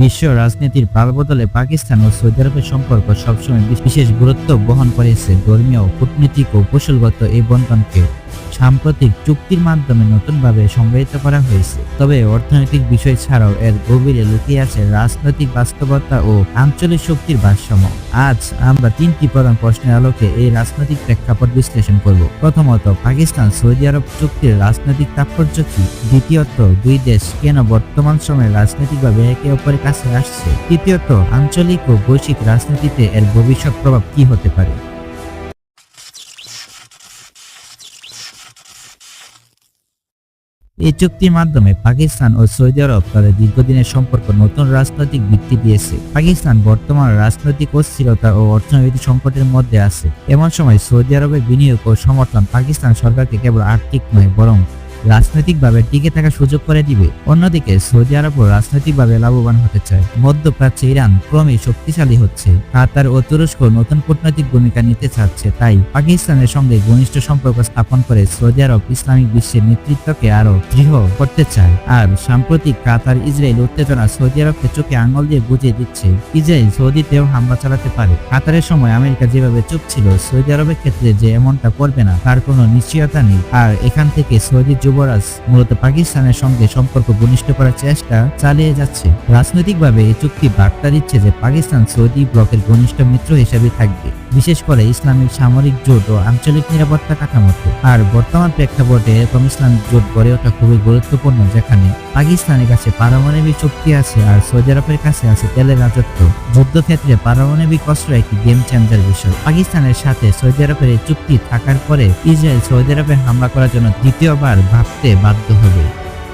বিশ্ব রাজনীতির পালবদলে পাকিস্তান ও সৌদি আরবের সম্পর্ক সবসময় বিশেষ গুরুত্ব বহন করেছে ধর্মীয়, কূটনীতিক ও কৌশলগত এই বন্ধনকে। সাম্প্রতিক চুক্তির মাধ্যমে নতুনভাবে সংজ্ঞায়িত করা হয়েছে। তবে অর্থনৈতিক বিষয় ছাড়াও এর গভীরে লুকিয়ে আছে রাজনৈতিক বাস্তবতা ও আঞ্চলিক শক্তির ভারসাম্য। আজ আমরা তিনটি প্রধান প্রশ্নের আলোকে এই রাজনৈতিক প্রেক্ষাপট বিশ্লেষণ করব। প্রথমত, পাকিস্তান সৌদি আরব চুক্তির রাজনৈতিক তাৎপর্য কি? দ্বিতীয়ত, দুই দেশ কেন বর্তমান সময়ে রাজনৈতিকভাবে একে অপরের কাছে আসছে? তৃতীয়ত, আঞ্চলিক ও বৈশ্বিক রাজনীতিতে এর ভবিষ্যৎ প্রভাব কি হতে পারে? এই চুক্তির মাধ্যমে পাকিস্তান ও সৌদি আরব তাদের দীর্ঘদিনের সম্পর্ক নতুন রাজনৈতিক ভিত্তি দিয়েছে। পাকিস্তান বর্তমান রাজনৈতিক অস্থিরতা ও অর্থনৈতিক সংকটের মধ্যে আছে। এমন সময় সৌদি আরবের বিনিয়োগ ও সমর্থন পাকিস্তান সরকারকে কেবল আর্থিক নয়, বরং রাজনৈতিকভাবে টিকে থাকার সুযোগ করে দিবে। অন্যদিকে সৌদি আরবও রাজনৈতিকভাবে লাভবান হতে চায়। মধ্যপ্রাচ্যে ইরান ক্রমে শক্তিশালী হচ্ছে। কাতার ও তুরস্ক নতুন কূটনৈতিক ভূমিকা নিতে চাচ্ছে তাই পাকিস্তানের সঙ্গে ঘনিষ্ঠ সম্পর্ক স্থাপন করে সৌদি আরব ইসলামিক বিশ্বের নেতৃত্বকে আরও দৃঢ় করতে চায়। আর সাম্প্রতিক কাতার ইসরায়েল উত্তেজনা সৌদি আরবকে চোখে আঙুল দিয়ে বুঝিয়ে দিচ্ছে, ইসরায়েল সৌদিতেও হামলা চালাতে পারে। কাতারের সময় আমেরিকা যেভাবে চুপ ছিল, সৌদি আরবের ক্ষেত্রে যে এমনটা করবে না, তার কোনো নিশ্চয়তা নেই। আর এখান থেকে সৌদি যুবরাজ মূলত পাকিস্তানের সঙ্গে সম্পর্ক ঘনিষ্ঠ করার চেষ্টা চালিয়ে যাচ্ছে। রাজনৈতিকভাবে এই চুক্তি বার্তা দিচ্ছে যে পাকিস্তান সৌদি ব্লকের ঘনিষ্ঠ মিত্র হিসেবে থাকবে। বিশেষ করে ইসলামিক সামরিক জোট ও আঞ্চলিক নিরাপত্তা কাঠামোতে। আর বর্তমান প্রেক্ষাপটে এরকম ইসলামিক জোট গড়ে ওঠা খুবই গুরুত্বপূর্ণ, যেখানে পাকিস্তানের কাছে পারমাণবিক শক্তি আছে আর সৌদি আরবের কাছে আছে তেলের রাজত্ব। যুদ্ধক্ষেত্রে পারমাণবিক অস্ত্র একটি গেম চেঞ্জার বিষয়। পাকিস্তানের সাথে সৌদি আরবের চুক্তি থাকার পরে ইসরায়েল সৌদি আরবে হামলা করার জন্য দ্বিতীয়বার ভাবতে বাধ্য হবে।